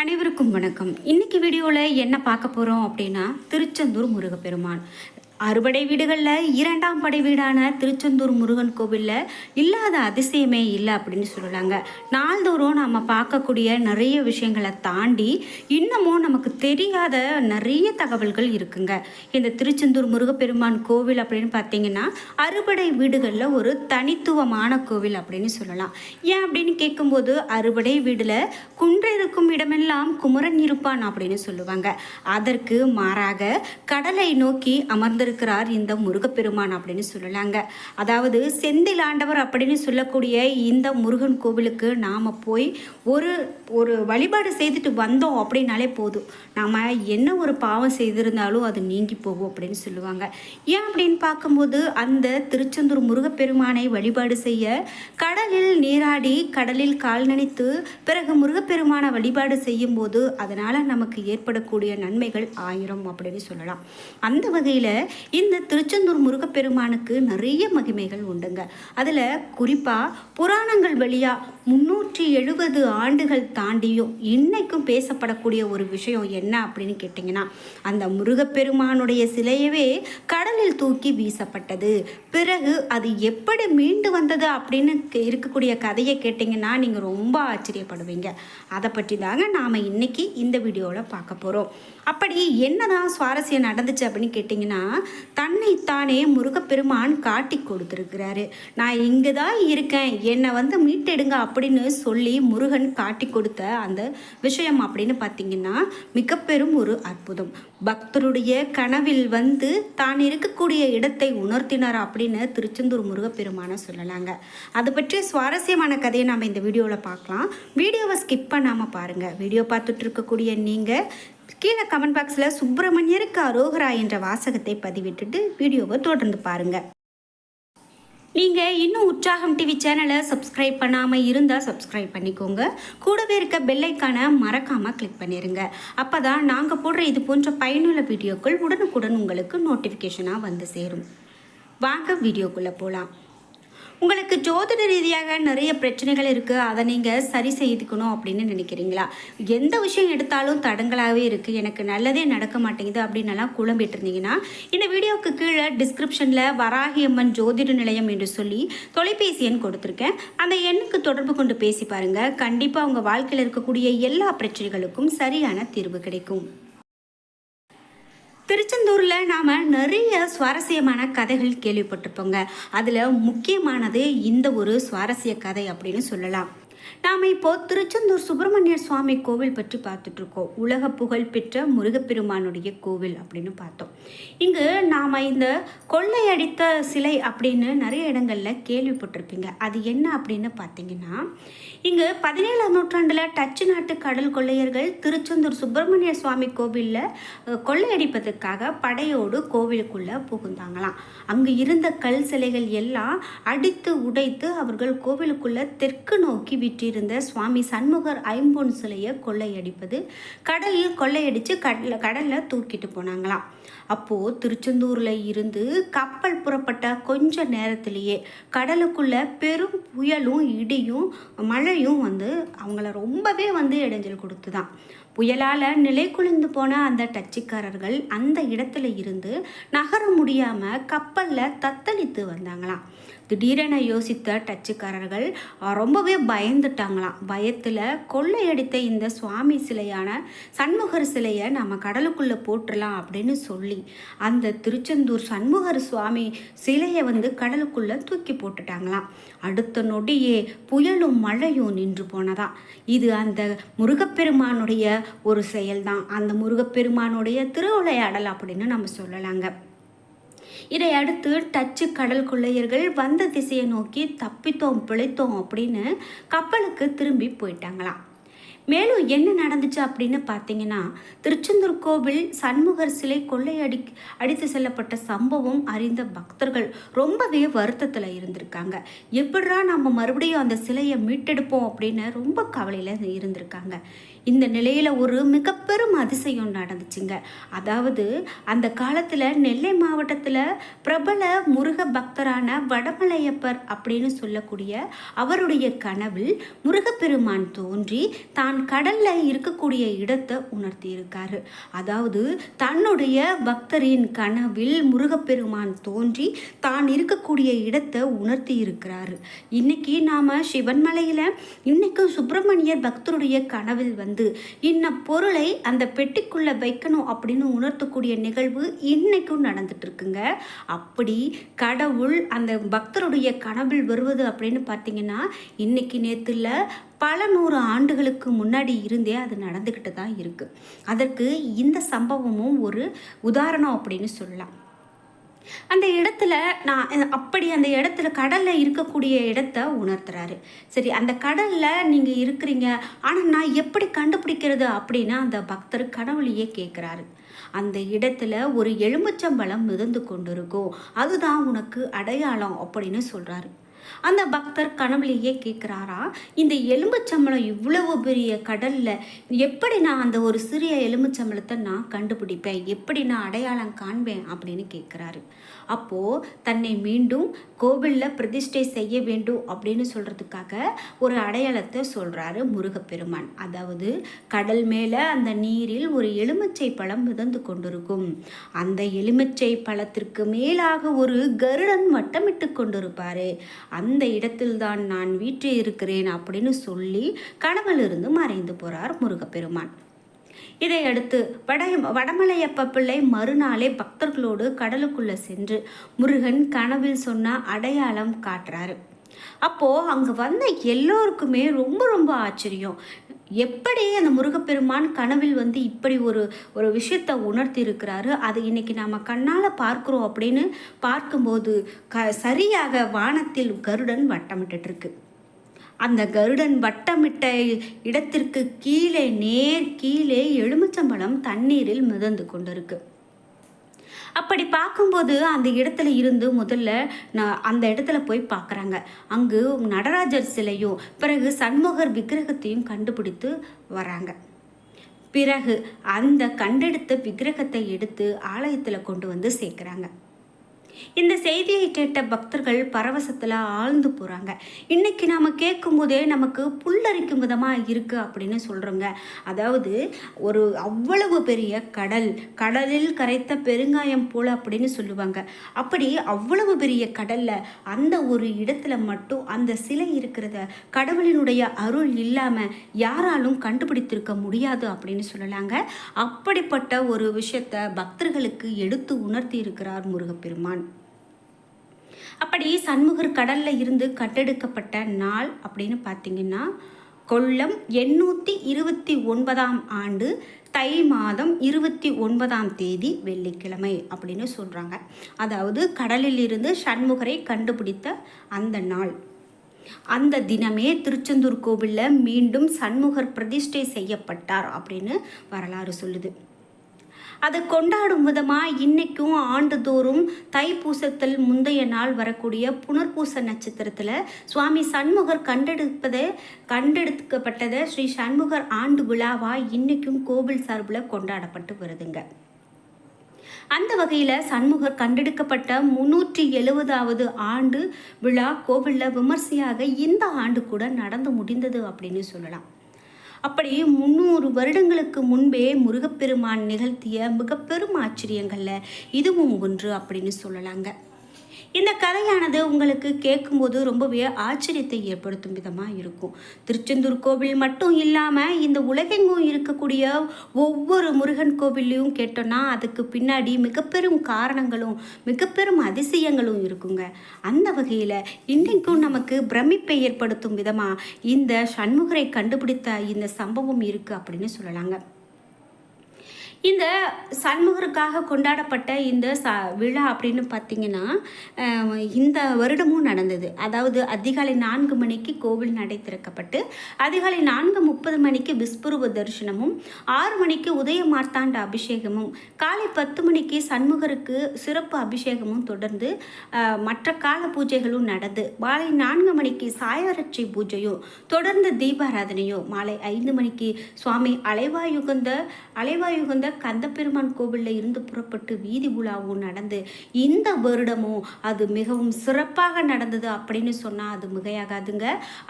அனைவருக்கும் வணக்கம். இன்னைக்கு வீடியோவில் என்ன பார்க்க போகிறோம் அப்படின்னா திருச்செந்தூர் முருகப்பெருமான். அறுபடை வீடுகளில் இரண்டாம் படை வீடான திருச்செந்தூர் முருகன் கோவிலில் இல்லாத அதிசயமே இல்லை அப்படின்னு சொல்லலாங்க நாள்தோறும் நம்ம பார்க்கக்கூடிய நிறைய விஷயங்களை தாண்டி இன்னமும் நமக்கு தெரியாத நிறைய தகவல்கள் இருக்குங்க. இந்த திருச்செந்தூர் முருகப்பெருமான் கோவில் அப்படின்னு பார்த்தீங்கன்னா அறுபடை வீடுகளில் ஒரு தனித்துவமான கோவில் அப்படின்னு சொல்லலாம். ஏன் அப்படின்னு கேட்கும்போது அறுபடை வீடில் குன்றிருக்கும் இடமெல்லாம் குமரன் இருப்பான் அப்படின்னு சொல்லுவாங்க. அதற்கு மாறாக கடலை நோக்கி அமர்ந்திருக்கிறார் இந்த முருகப்பெருமான் அப்படின்னு சொல்லலாங்க. அதாவது செந்தில் ஆண்டவர் அப்படின்னு சொல்லக்கூடிய இந்த முருகன் கோவிலுக்கு நாம் போய் ஒரு ஒரு வழிபாடு செய்துட்டு வந்தோம் அப்படின்னாலே போதும். நாம் என்ன ஒரு பாவம் செய்திருந்தாலும் அது நீங்கி போகும் அப்படின்னு சொல்லுவாங்க. ஏன் அப்படின்னு பார்க்கும்போது அந்த திருச்செந்தூர் முருகப்பெருமானை வழிபாடு செய்ய கடலில் நீராடி கடலில் கால் நினைத்து பிறகு முருகப்பெருமானை வழிபாடு செய்யும் போது அதனால் நமக்கு ஏற்படக்கூடிய நன்மைகள் ஆயிரம் அப்படின்னு சொல்லலாம். அந்த வகையில் இந்த திருச்செந்தூர் முருகப்பெருமானுக்கு நிறைய மகிமைகள் உண்டுங்க. அதில் குறிப்பாக புராணங்கள் வழியாக முன்னூற்றி எழுபது ஆண்டுகள் தாண்டியும் இன்னைக்கும் பேசப்படக்கூடிய ஒரு விஷயம் என்ன அப்படின்னு கேட்டிங்கன்னா அந்த முருகப்பெருமானுடைய சிலையவே கடலில் தூக்கி வீசப்பட்டது. பிறகு அது எப்படி மீண்டு வந்தது அப்படின்னு கே- இருக்கக்கூடிய கதையை கேட்டிங்கன்னா நீங்கள் ரொம்ப ஆச்சரியப்படுவீங்க. அதை பற்றி தாங்க நாம் இன்னைக்கு இந்த வீடியோவில் பார்க்க போகிறோம் அப்படி என்னதான் சுவாரஸ்யம் நடந்துச்சு அப்படின்னு கேட்டிங்கன்னா தன்னைத்தானே முருகப்பெருமான் காட்டி கொடுத்துருக்கிறாரு. நான் இங்கே தான் இருக்கேன். என்னை வந்து மீட்டெடுங்க அப்படின்னு சொல்லி முருகன் காட்டி கொடுத்த அந்த விஷயம் அப்படின்னு பார்த்தீங்கன்னா மிக பெரும் ஒரு அற்புதம். பக்தருடைய கனவில் வந்து தான் இருக்கக்கூடிய இடத்தை உணர்த்தினார் அப்படின்னு திருச்செந்தூர் முருகப்பெருமான சொல்லலாங்க. அது பற்றிய சுவாரஸ்யமான கதையை நம்ம இந்த வீடியோவில் பார்க்கலாம். வீடியோவை ஸ்கிப் பண்ணாமல் பாருங்கள் வீடியோ பார்த்துட்டு இருக்கக்கூடிய நீங்கள் கீழே கமெண்ட் பாக்ஸில் சுப்பிரமணியருக்கு அரோகரா என்ற வாசகத்தை பதிவிட்டுட்டு வீடியோவை தொடர்ந்து பாருங்கள் நீங்கள் இன்னும் உற்சாகம் டிவி சேனலை சப்ஸ்கிரைப் பண்ணாமல் இருந்தால் சப்ஸ்கிரைப் பண்ணிக்கோங்க. கூடவே இருக்க பெல்லைக்கான மறக்காமல் கிளிக் பண்ணிடுங்க அப்போ தான் நாங்கள் போடுற இது போன்ற பயனுள்ள வீடியோக்கள் உடனுக்குடன் உங்களுக்கு நோட்டிஃபிகேஷனாக வந்து சேரும். வாங்க வீடியோக்குள்ளே போகலாம் உங்களுக்கு ஜோதிட ரீதியாக நிறைய பிரச்சனைகள் இருக்குது அதை நீங்கள் சரி செய்துக்கணும் அப்படின்னு நினைக்கிறீங்களா? எந்த விஷயம் எடுத்தாலும் தடங்களாகவே இருக்குது எனக்கு நல்லதே நடக்க மாட்டேங்குது அப்படின்னலாம் குழம்பிட்டு இருந்தீங்கன்னா இந்த வீடியோவுக்கு கீழே டிஸ்கிரிப்ஷனில் வராகியம்மன் ஜோதிட நிலையம் என்று சொல்லி தொலைபேசி எண் கொடுத்துருக்கேன். அந்த எண்ணுக்கு தொடர்பு கொண்டு பேசி பாருங்கள் கண்டிப்பாக உங்கள் வாழ்க்கையில் இருக்கக்கூடிய எல்லா பிரச்சனைகளுக்கும் சரியான தீர்வு கிடைக்கும். திருச்செந்தூரில் நாம் நிறைய சுவாரஸ்யமான கதைகள் கேள்விப்பட்டிருப்போங்க. அதில் முக்கியமானது இந்த ஒரு சுவாரஸ்ய கதை அப்படின்னு சொல்லலாம். நாம் இப்போ திருச்செந்தூர் சுப்பிரமணிய சுவாமி கோவில் பற்றி பார்த்துட்டு இருக்கோம் உலக புகழ் பெற்ற முருகப்பெருமானுடைய கோவில் அப்படின்னு பார்த்தோம். இங்கு நாம் இந்த கொள்ளையடித்த சிலை அப்படின்னு நிறைய இடங்களில் கேள்விப்பட்டிருப்பீங்க. அது என்ன அப்படின்னு பார்த்தீங்கன்னா இங்கு பதினேழாம் நூற்றாண்டில் டச்சு நாட்டு கடல் கொள்ளையர்கள் திருச்செந்தூர் சுப்பிரமணிய சுவாமி கோவிலில் கொள்ளையடிப்பதற்காக படையோடு கோவிலுக்குள்ளே புகுந்தாங்களாம். அங்கு இருந்த கல் சிலைகள் எல்லாம் அடித்து உடைத்து அவர்கள் கோவிலுக்குள்ள தெற்கு நோக்கி விற்றிருந்த சுவாமி சண்முகர் ஐம்பொன் சிலையை கொள்ளையடிப்பது கடலில் கொள்ளையடித்து கடல கடலில் தூக்கிட்டு போனாங்களாம். அப்போது திருச்செந்தூரில் இருந்து கப்பல் புறப்பட்ட கொஞ்ச நேரத்திலேயே கடலுக்குள்ள பெரும் புயலும் இடியும் மழையும் வந்து அவங்கள ரொம்பவே வந்து இடைஞ்சல் கொடுத்துதான். புயலால் நிலை போன அந்த டச்சுக்காரர்கள் அந்த இடத்துல இருந்து நகர முடியாமல் கப்பலில் தத்தளித்து வந்தாங்களாம். திடீரென யோசித்த டச்சுக்காரர்கள் ரொம்பவே பயந்துட்டாங்களாம். பயத்தில் கொள்ளையடித்த இந்த சுவாமி சிலையான சண்முகர் சிலையை நம்ம கடலுக்குள்ளே போட்டுடலாம் அப்படின்னு சொல்லி அந்த திருச்செந்தூர் சண்முகர் சுவாமி சிலையை வந்து கடலுக்குள்ளே தூக்கி போட்டுட்டாங்களாம். அடுத்த நொடியே புயலும் மழையும் நின்று போனதா இது அந்த முருகப்பெருமானுடைய ஒரு செயல்தான். அந்த முருகப்பெருமானுடைய திருவிளையாடல் அப்படின்னு நம்ம சொல்லலாங்க. இதை அடுத்து டச்சு கடல் கொள்ளையர்கள் வந்த திசையை நோக்கி தப்பித்தோம் பிழைத்தோம் அப்படின்னு கப்பலுக்கு திரும்பி போயிட்டாங்களாம். மேலும் என்ன நடந்துச்சு அப்படின்னு பார்த்தீங்கன்னா திருச்செந்தூர் கோவில் சண்முகர் சிலை கொள்ளையடி அடித்து செல்லப்பட்ட சம்பவம் அறிந்த பக்தர்கள் ரொம்பவே வருத்தத்தில் இருந்திருக்காங்க. எப்படிடா நம்ம மறுபடியும் அந்த சிலையை மீட்டெடுப்போம் அப்படின்னு ரொம்ப கவலையில் இருந்திருக்காங்க. இந்த நிலையில் ஒரு மிக பெரும் அதிசயம் நடந்துச்சுங்க. அதாவது அந்த காலத்தில் நெல்லை மாவட்டத்தில் பிரபல முருக பக்தரான வடமலையப்பர் அப்படின்னு சொல்லக்கூடிய அவருடைய கனவில் முருகப்பெருமான் தோன்றி தான் கடல்ல இருக்கக்கூடிய இடத்தை உணர்த்தியிருக்காரு. அதாவது தன்னுடைய பக்தரின் கனவில் முருகப்பெருமான் தோன்றி தான் இருக்கக்கூடிய இடத்தை உணர்த்தி இருக்கிறாரு இன்னைக்கு நாம சிவன்மலையில இன்னைக்கு சுப்பிரமணியர் பக்தருடைய கனவில் வந்து இன்ன பொருளை அந்த பெட்டிக்குள்ள வைக்கணும் அப்படின்னு உணர்த்தக்கூடிய நிகழ்வு இன்னைக்கும் நடந்துட்டு இருக்குங்க அப்படி கடவுள் அந்த பக்தருடைய கனவில் வருவது அப்படின்னு பார்த்தீங்கன்னா இன்னைக்கு நேற்றுல பல நூறு ஆண்டுகளுக்கு முன்னாடி இருந்தே அது நடந்துக்கிட்டு தான் இருக்குது அதற்கு இந்த சம்பவமும் ஒரு உதாரணம் அப்படின்னு சொல்லலாம். அந்த இடத்துல நான் அப்படி அந்த இடத்துல கடலில் இருக்கக்கூடிய இடத்த உணர்த்துறாரு. சரி அந்த கடலில் நீங்கள் இருக்கிறீங்க. ஆனால் நான் எப்படி கண்டுபிடிக்கிறது அப்படின்னா அந்த பக்தர் கடவுளையே கேட்குறாரு அந்த இடத்துல ஒரு எலும்புச்சம்பழம் மிதந்து கொண்டிருக்கும். அதுதான் உனக்கு அடையாளம் அப்படின்னு சொல்கிறாரு அந்த பக்தர் கனவுலேயே கேட்குறாரா இந்த எலும்புச்சம்பளம் இவ்வளவு பெரிய கடலில் எப்படி நான் அந்த ஒரு சிறிய எலும்புச்சம்பளத்தை நான் கண்டுபிடிப்பேன் எப்படி நான் அடையாளம் காண்பேன் அப்படின்னு கேட்குறாரு. அப்போது தன்னை மீண்டும் கோவிலில் பிரதிஷ்டை செய்ய வேண்டும் அப்படின்னு சொல்கிறதுக்காக ஒரு அடையாளத்தை சொல்கிறாரு முருகப்பெருமான். அதாவது கடல் மேலே அந்த நீரில் ஒரு எலுமிச்சை பழம் மிதந்து கொண்டிருக்கும். அந்த எலுமிச்சை பழத்திற்கு மேலாக ஒரு கருடன் வட்டமிட்டு கொண்டிருப்பாரு. அந்த இடத்தில்தான் நான் வீற்று இருக்கிறேன் அப்படின்னு சொல்லி கனவிலிருந்து மறைந்து போகிறார் முருகப்பெருமான். இதையடுத்து வட வடமலையப்ப பிள்ளை மறுநாளே பக்தர்களோடு கடலுக்குள்ளே சென்று முருகன் கனவில் சொன்ன அடையாளம் காட்டுறாரு. அப்போது அங்கே வந்த எல்லோருக்குமே ரொம்ப ரொம்ப ஆச்சரியம். எப்படி அந்த முருகப்பெருமான் கனவில் வந்து இப்படி ஒரு ஒரு விஷயத்தை உணர்த்தி இருக்கிறாரு அது இன்னைக்கு நாம் கண்ணால் பார்க்குறோம் அப்படின்னு பார்க்கும்போது க சரியாக வானத்தில் கருடன் வட்டமிட்டு இருக்கு அந்த கருடன் வட்டமிட்ட இடத்திற்கு கீழே நேர் கீழே எலுமிச்சம்பழம் தண்ணீரில் மிதந்து கொண்டிருக்கு. அப்படி பார்க்கும்போது அந்த இடத்துல இருந்து முதல்ல நான் அந்த இடத்துல போய் பார்க்குறாங்க. அங்கு நடராஜர் சிலையும் பிறகு சண்முகர் விக்கிரகத்தையும் கண்டுபிடித்து வராங்க. பிறகு அந்த கண்டெடுத்த விக்கிரகத்தை எடுத்து ஆலயத்தில் கொண்டு வந்து சேர்க்குறாங்க. இந்த செய்தியை கேட்ட பக்தர்கள் பரவசத்தில் ஆழ்ந்து போகிறாங்க இன்றைக்கி நாம் கேட்கும்போதே நமக்கு புல்லரிக்கும் விதமாக இருக்குது அப்படின்னு சொல்கிறோங்க அதாவது ஒரு அவ்வளவு பெரிய கடல் கடலில் கரைத்த பெருங்காயம் போல் அப்படின்னு சொல்லுவாங்க. அப்படி அவ்வளவு பெரிய கடலில் அந்த ஒரு இடத்துல மட்டும் அந்த சிலை இருக்கிறத கடவுளினுடைய அருள் இல்லாமல் யாராலும் கண்டுபிடித்திருக்க முடியாது அப்படின்னு சொல்லலாங்க. அப்படிப்பட்ட ஒரு விஷயத்தை பக்தர்களுக்கு எடுத்து உணர்த்தி இருக்கிறார் முருகப்பெருமான். அப்படி சண்முகர் கடலில் இருந்து கட்டெடுக்கப்பட்ட நாள் அப்படின்னு பார்த்தீங்கன்னா கொல்லம் எண்ணூற்றி இருபத்தி ஒன்பதாம் ஆண்டு தை மாதம் இருபத்தி ஒன்பதாம் தேதி வெள்ளிக்கிழமை அப்படின்னு சொல்கிறாங்க அதாவது கடலில் இருந்து சண்முகரை கண்டுபிடித்த அந்த நாள். அந்த தினமே திருச்செந்தூர் கோவிலில் மீண்டும் சண்முகர் பிரதிஷ்டை செய்யப்பட்டார் அப்படின்னு வரலாறு சொல்லுது. அதை கொண்டாடும் விதமாக இன்றைக்கும் ஆண்டுதோறும் தைப்பூசத்தில் முந்தைய நாள் வரக்கூடிய புனர்பூச நட்சத்திரத்தில் சுவாமி சண்முகர் கண்டெடுப்பதை கண்டெடுக்கப்பட்டதை ஸ்ரீ சண்முகர் ஆண்டு விழாவாக இன்றைக்கும் கோவில் சார்பில் கொண்டாடப்பட்டு வருதுங்க. அந்த வகையில் சண்முகர் கண்டெடுக்கப்பட்ட முன்னூற்றி எழுபதாவது ஆண்டு விழா கோவிலில் விமர்சையாக இந்த ஆண்டு கூட நடந்து முடிந்தது அப்படின்னு சொல்லலாம். அப்படி முந்நூறு வருடங்களுக்கு முன்பே முருகப்பெருமான் நிகழ்த்திய மிகப்பெரும் ஆச்சரியங்களில் இதுவும் ஒன்று அப்படின்னு சொல்லலாங்க. இந்த கதையானது உங்களுக்கு கேட்கும்போது ரொம்பவே ஆச்சரியத்தை ஏற்படுத்தும் விதமாக இருக்கும். திருச்செந்தூர் கோவில் மட்டும் இல்லாமல் இந்த உலகெங்கும் இருக்கக்கூடிய ஒவ்வொரு முருகன் கோவில்லையும் கேட்டோன்னா அதுக்கு பின்னாடி மிகப்பெரும் காரணங்களும் மிகப்பெரும் அதிசயங்களும் இருக்குங்க. அந்த வகையில் இன்றைக்கும் நமக்கு பிரமிப்பை ஏற்படுத்தும் விதமாக இந்த சண்முகரை கண்டுபிடித்த இந்த சம்பவம் இருக்குது அப்படின்னு சொல்லலாங்க. இந்த சண்முகருக்காக கொண்டாடப்பட்ட இந்த ச விழா அப்படின்னு பார்த்தீங்கன்னா இந்த வருடமும் நடந்தது. அதாவது அதிகாலை நான்கு மணிக்கு கோவில் நடை திறக்கப்பட்டு அதிகாலை நான்கு முப்பது மணிக்கு விஸ்வரூப தரிசனமும் ஆறு மணிக்கு உதய மார்த்தாண்ட அபிஷேகமும் காலை பத்து மணிக்கு சண்முகருக்கு சிறப்பு அபிஷேகமும் தொடர்ந்து மற்ற கால பூஜைகளும் நடந்து மாலை நான்கு மணிக்கு சாயாரட்சி பூஜையும் தொடர்ந்து தீபாராதனையும் மாலை ஐந்து மணிக்கு சுவாமி அலைவாயுகந்த அலைவாயுகந்த கந்தப்பெருமான் கோவிலில் இருந்து புறப்பட்டு வீதி உலாவும் நடந்து இந்த வருடமும் அது மிகவும் சிறப்பாக நடந்தது அப்படின்னு சொன்னால் அது மிகையாகாதுங்க.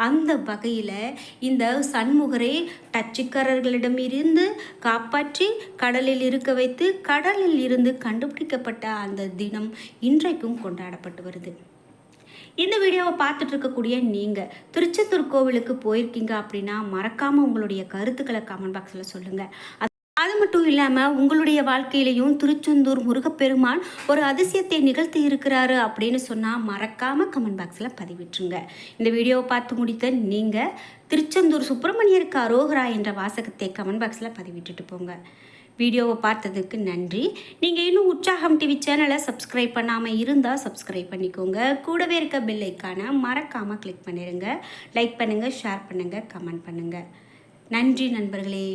அந்த வகையில் இந்த சண்முகரை டச்சுக்காரர்களிடமிருந்து காப்பாற்றி கடலில் இருக்க வைத்து கடலில் இருந்து கண்டுபிடிக்கப்பட்ட அந்த தினம் இன்றைக்கும் கொண்டாடப்பட்டு வருது. இந்த வீடியோவை பார்த்துட்டு இருக்கக்கூடிய நீங்கள் திருச்செந்தூர் கோவிலுக்கு போயிருக்கீங்க அப்படின்னா மறக்காமல் உங்களுடைய கருத்துக்களை கமெண்ட் பாக்ஸில் சொல்லுங்கள் அது மட்டும் இல்லாமல் உங்களுடைய வாழ்க்கையிலையும் திருச்செந்தூர் முருகப்பெருமான் ஒரு அதிசயத்தை நிகழ்த்தி இருக்கிறாரு அப்படின்னு சொன்னால் மறக்காமல் கமெண்ட் பாக்ஸில் பதிவிட்டுருங்க. இந்த வீடியோவை பார்த்து முடித்த நீங்கள் திருச்செந்தூர் சுப்பிரமணியருக்கு அரோகரா என்ற வாசகத்தை கமெண்ட் பாக்ஸில் பதிவிட்டுட்டு போங்க. வீடியோவை பார்த்ததுக்கு நன்றி. நீங்கள் இன்னும் உற்சாகம் டிவி சேனலை சப்ஸ்கிரைப் பண்ணாமல் இருந்தால் சப்ஸ்கிரைப் பண்ணிக்கோங்க. கூடவே இருக்க பெல் ஐக்கானை மறக்காமல் கிளிக் பண்ணிடுங்க லைக் பண்ணுங்கள் ஷேர் பண்ணுங்கள் கமெண்ட் பண்ணுங்கள் நன்றி நண்பர்களே.